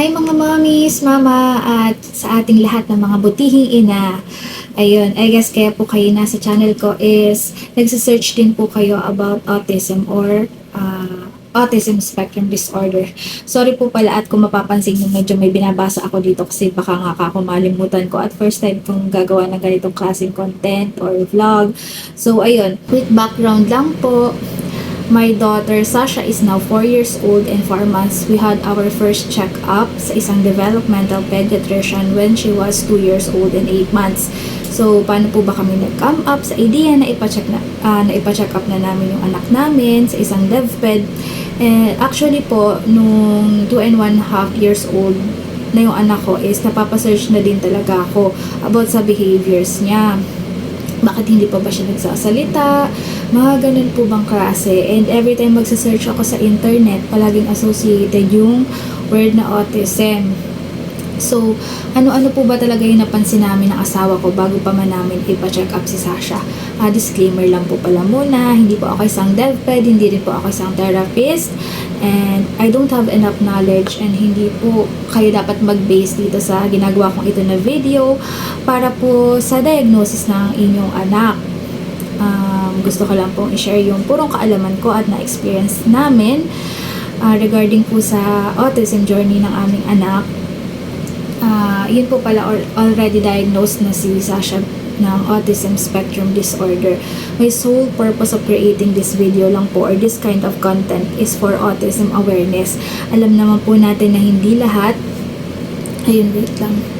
Hi mga mommies, mama, at sa ating lahat ng mga butihing ina. Ayun, I guess kaya po kayo nasa channel ko is nagsisearch din po kayo about autism or uh, autism spectrum disorder. Sorry po pala at kung mapapansin nyo medyo may binabasa ako dito kasi baka nga ako malimutan ko at first time kong gagawa ng ganitong klaseng content or vlog. So ayun, quick background lang po. My daughter Sasha is now 4 years old and 4 months. We had our first check-up sa isang developmental pediatrician when she was 2 years old and 8 months. So, paano po ba kami nag-come up sa idea na ipacheck na, ah, na ipacheck up na namin yung anak namin sa isang devped. And actually po, nung 2 and 1 half years old na yung anak ko is napapasearch na din talaga ako about sa behaviors niya bakit hindi pa ba siya nagsasalita, mga ganun po bang klase. And every time magsasearch ako sa internet, palaging associated yung word na autism. So, ano-ano po ba talaga yung napansin namin ng asawa ko bago pa man namin ipa-check up si Sasha? Ah, disclaimer lang po pala muna, hindi po ako isang devped, hindi rin po ako isang therapist, and I don't have enough knowledge and hindi po kayo dapat mag-base dito sa ginagawa kong ito na video para po sa diagnosis ng inyong anak. Um, gusto ko lang pong i-share yung purong kaalaman ko at na-experience namin ah, regarding po sa autism journey ng aming anak Ah, yun po pala al- already diagnosed na si Sasha ng autism spectrum disorder. My sole purpose of creating this video lang po or this kind of content is for autism awareness. Alam naman po natin na hindi lahat ayun wait lang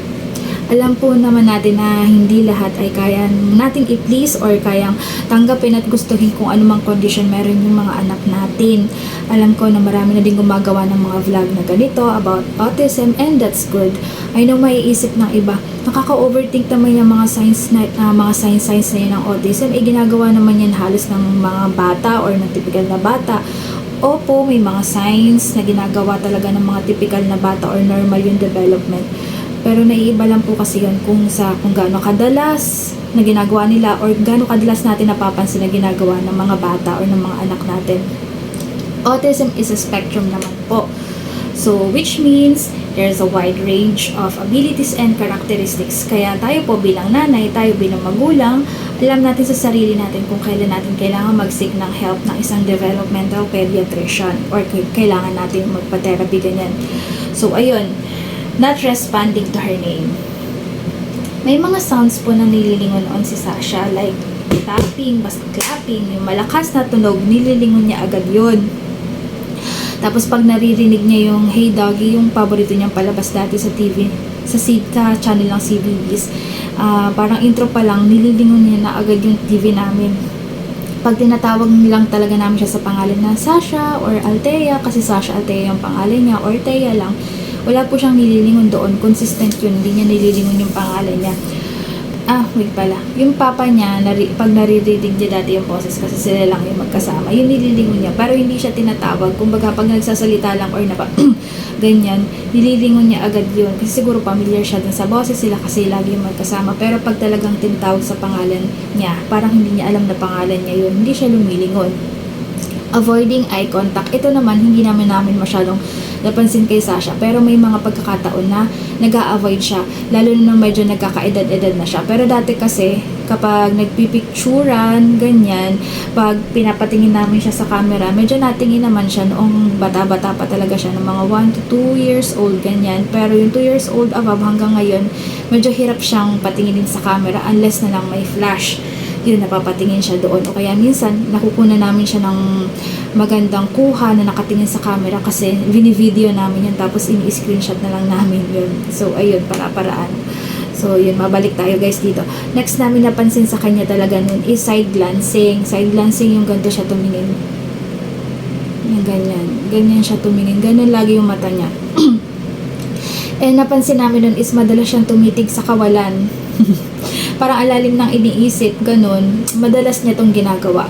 alam po naman natin na hindi lahat ay kaya nating i-please or kayang tanggapin at gustuhin kung anumang condition meron yung mga anak natin. Alam ko na marami na din gumagawa ng mga vlog na ganito about autism and that's good. I know may isip ng iba, nakaka-overthink naman yung mga signs na ah, mga signs signs na yun ng autism. Eh ginagawa naman yan halos ng mga bata or ng typical na bata. Opo, may mga signs na ginagawa talaga ng mga typical na bata or normal yung development. Pero naiiba lang po kasi yun kung sa kung gaano kadalas na ginagawa nila or gaano kadalas natin napapansin na ginagawa ng mga bata or ng mga anak natin. Autism is a spectrum naman po. So, which means there's a wide range of abilities and characteristics. Kaya tayo po bilang nanay, tayo bilang magulang, alam natin sa sarili natin kung kailan natin kailangan mag-seek ng help ng isang developmental pediatrician or kailangan natin magpa-therapy ganyan. So, ayun, not responding to her name. May mga sounds po na nililingon on si Sasha like tapping, basta clapping, yung malakas na tunog, nililingon niya agad yun. Tapos pag naririnig niya yung Hey Doggy, yung paborito niyang palabas dati sa TV, sa Sidka channel ng CBBS, ah, parang intro pa lang, nililingon niya na agad yung TV namin. Pag tinatawag lang talaga namin siya sa pangalan na Sasha or Althea, kasi Sasha Althea yung pangalan niya, or Thea lang, wala po siyang nililingon doon. Consistent yun, hindi niya nililingon yung pangalan niya. Ah, wait pala. Yung papa niya, nari, pag naririnig niya dati yung boses kasi sila lang yung magkasama, yun nililingon niya. Pero hindi siya tinatawag. Kumbaga, pag nagsasalita lang or napa, ganyan, nililingon niya agad yun. Kasi siguro familiar siya dun sa boses sila kasi lagi yung magkasama. Pero pag talagang tinatawag sa pangalan niya, parang hindi niya alam na pangalan niya yun, hindi siya lumilingon avoiding eye contact. Ito naman, hindi naman namin masyadong napansin kay Sasha. Pero may mga pagkakataon na nag avoid siya. Lalo na nung medyo nagkakaedad-edad na siya. Pero dati kasi, kapag nagpipicturan, ganyan, pag pinapatingin namin siya sa camera, medyo natingin naman siya noong bata-bata pa talaga siya, ng mga 1 to 2 years old, ganyan. Pero yung 2 years old above hanggang ngayon, medyo hirap siyang patinginin sa camera unless na lang may flash yun, napapatingin siya doon. O kaya minsan, nakukunan namin siya ng magandang kuha na nakatingin sa camera kasi vini-video namin yun tapos ini-screenshot na lang namin yun. So, ayun, para-paraan. So, yun, mabalik tayo guys dito. Next namin napansin sa kanya talaga nun is side glancing. Side glancing yung ganito siya tumingin. Yung ganyan. Ganyan siya tumingin. Ganyan lagi yung mata niya. And napansin namin nun is madalas siyang tumitig sa kawalan. Parang alalim ng iniisip, ganun. Madalas niya tong ginagawa.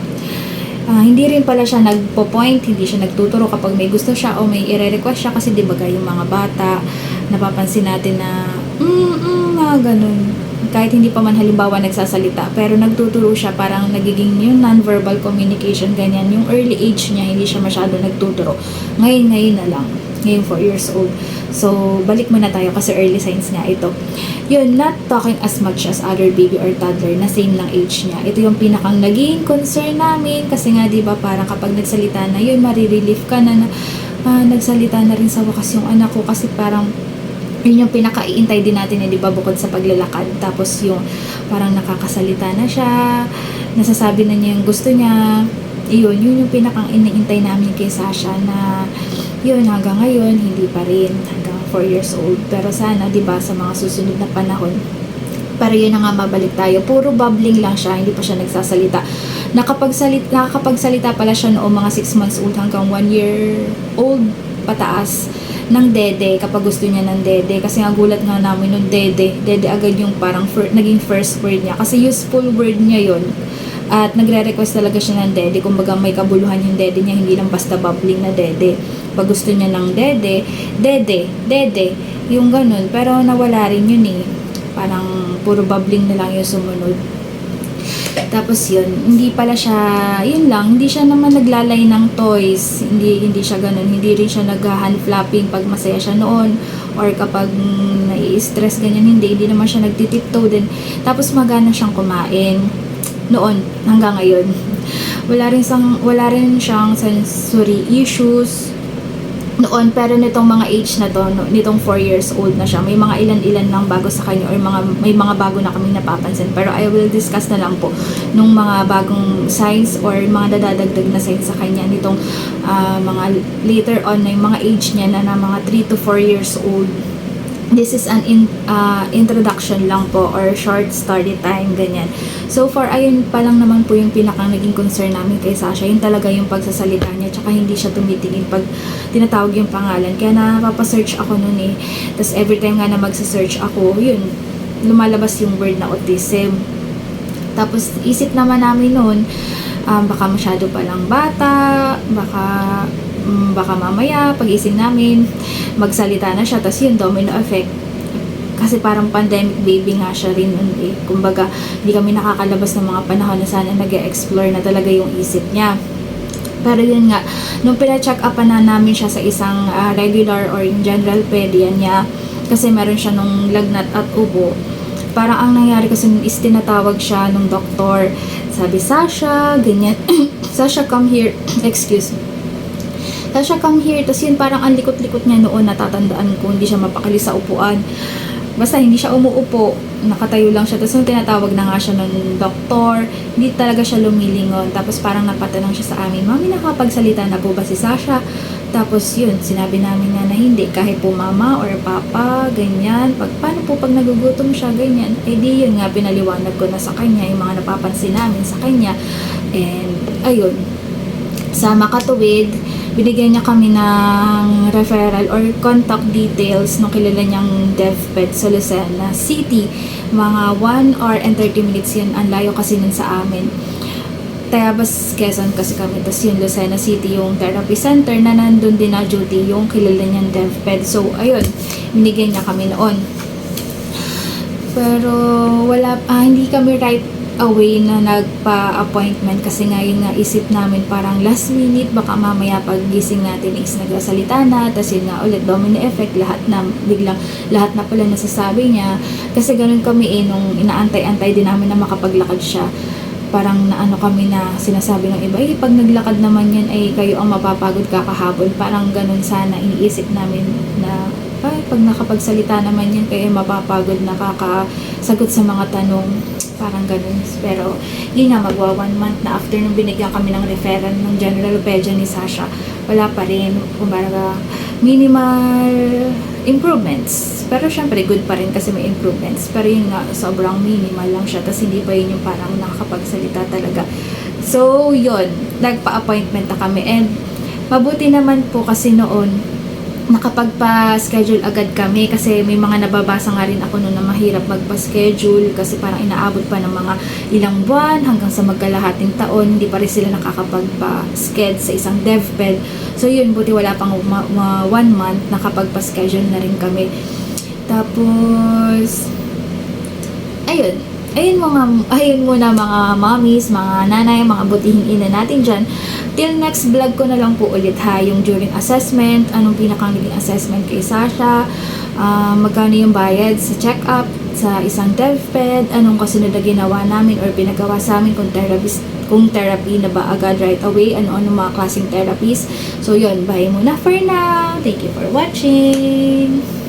Ah, hindi rin pala siya nagpo-point, hindi siya nagtuturo kapag may gusto siya o may ire-request siya kasi di ba yung mga bata, napapansin natin na mm, mm, mga ganun. Kahit hindi pa man halimbawa nagsasalita, pero nagtuturo siya, parang nagiging yung non-verbal communication, ganyan. Yung early age niya, hindi siya masyado nagtuturo. Ngayon, ngayon na lang. ngayong 4 years old. So, balik muna tayo kasi early signs nga ito. Yun, not talking as much as other baby or toddler na same lang age niya. Ito yung pinakang naging concern namin kasi nga 'di ba parang kapag nagsalita na yun, marirelief ka na na ah, nagsalita na rin sa wakas yung anak ko kasi parang yun yung pinaka-iintay din natin eh, di ba, bukod sa paglalakad. Tapos yung parang nakakasalita na siya, nasasabi na niya yung gusto niya. Iyon, yun yung pinakang iniintay namin kay Sasha na yun, hanggang ngayon, hindi pa rin. Hanggang 4 years old. Pero sana, di ba, sa mga susunod na panahon, para yun na nga mabalik tayo. Puro bubbling lang siya, hindi pa siya nagsasalita. Nakapagsalita, nakakapagsalita pala siya noong mga 6 months old hanggang 1 year old pataas ng dede kapag gusto niya ng dede kasi nga gulat nga namin nung dede dede agad yung parang fir- naging first word niya kasi useful word niya yon at nagre-request talaga siya ng dede kumbaga may kabuluhan yung dede niya hindi lang basta bubbling na dede pag gusto niya ng dede dede dede yung ganun pero nawala rin yun eh parang puro bubbling na lang yung sumunod tapos yun, hindi pala siya, yun lang, hindi siya naman naglalay ng toys. Hindi hindi siya ganun. Hindi rin siya nag-hand flapping pag masaya siya noon or kapag nai-stress ganyan, hindi. Hindi naman siya nagtitiptoe din. Tapos magana siyang kumain noon hanggang ngayon. Wala rin siyang, wala rin siyang sensory issues noon pero nitong mga age na to nitong 4 years old na siya may mga ilan-ilan lang bago sa kanya or mga may mga bago na kami napapansin pero I will discuss na lang po nung mga bagong signs or mga dadadagdag na signs sa kanya nitong ah, mga later on na yung mga age niya na, na mga 3 to 4 years old this is an in, ah, introduction lang po or short story time, ganyan. So far, ayun pa lang naman po yung pinakang naging concern namin kay Sasha. Yun talaga yung pagsasalita niya, tsaka hindi siya tumitingin pag tinatawag yung pangalan. Kaya napapasearch ako nun eh. Tapos every time nga na magsasearch ako, yun, lumalabas yung word na autism. Tapos isip naman namin noon, um, baka masyado palang bata, baka mm, baka mamaya pag-isip namin magsalita na siya tapos yun domino effect kasi parang pandemic baby nga siya rin nun eh. Kumbaga, hindi kami nakakalabas ng mga panahon na sana nag explore na talaga yung isip niya. Pero yun nga, nung pina-check up na namin siya sa isang ah, regular or in general pedia niya, kasi meron siya nung lagnat at ubo, parang ang nangyari kasi is tinatawag siya nung doktor. Sabi, Sasha, ganyan. Sasha, come here. Excuse me. Sasha, come here. Tapos yun, parang ang likot-likot niya noon, natatandaan ko, hindi siya mapakali sa upuan. Basta hindi siya umuupo, nakatayo lang siya. Tapos nung tinatawag na nga siya ng doktor, hindi talaga siya lumilingon. Tapos parang napatanong siya sa amin, Mami, nakapagsalita na po ba si Sasha? Tapos yun, sinabi namin nga na hindi, kahit po mama or papa, ganyan. Pag, paano po pag nagugutom siya, ganyan. Eh di yun nga, pinaliwanag ko na sa kanya, yung mga napapansin namin sa kanya. And, ayun, sa makatuwid, binigyan niya kami ng referral or contact details ng kilala niyang DevPed sa Lucena City. Mga 1 hour and 30 minutes yun. Ang layo kasi nun sa amin. Tayabas, Quezon kasi kami. Tapos yun, Lucena City yung therapy center na nandun din na duty yung kilala niyang DevPed. So, ayun, binigyan niya kami noon. Pero wala, ah, hindi kami right away na nagpa-appointment kasi nga yun nga namin parang last minute baka mamaya pag gising natin is nagsasalita na tapos yun nga ulit domino effect lahat na biglang lahat na pala nasasabi niya. Kasi ganun kami eh nung inaantay-antay din namin na makapaglakad siya parang naano kami na sinasabi ng iba eh pag naglakad naman yan ay kayo ang mapapagod kakahabol. Parang ganun sana iniisip namin na ay pag nakapagsalita naman yan kayo mapapagod nakakasagot sa mga tanong parang ganun. Pero, yun nga, magwa one month na after nung binigyan kami ng referral ng general pedia ni Sasha, wala pa rin. Kumbaga, minimal improvements. Pero syempre, good pa rin kasi may improvements. Pero yun nga, sobrang minimal lang siya. Tapos hindi pa yun yung parang nakakapagsalita talaga. So, yun. Nagpa-appointment na kami. And, mabuti naman po kasi noon, nakapagpa-schedule agad kami kasi may mga nababasa nga rin ako noon na mahirap magpa-schedule kasi parang inaabot pa ng mga ilang buwan hanggang sa magkalahating taon. Hindi pa rin sila nakakapagpa-schedule sa isang DevPed. So yun buti wala pang ma- ma- one month nakapagpa-schedule na rin kami. Tapos ayun ayun mga ayun muna mga mommies, mga nanay, mga butihing ina natin diyan. Till next vlog ko na lang po ulit ha, yung during assessment, anong pinakang naging assessment kay Sasha, ah, magkano yung bayad sa check-up, sa isang DevPed, anong kasunod na ginawa namin or pinagawa sa amin kung therapist kung therapy na ba agad right away, ano-ano mga klaseng therapies. So yun, bye muna for now. Thank you for watching.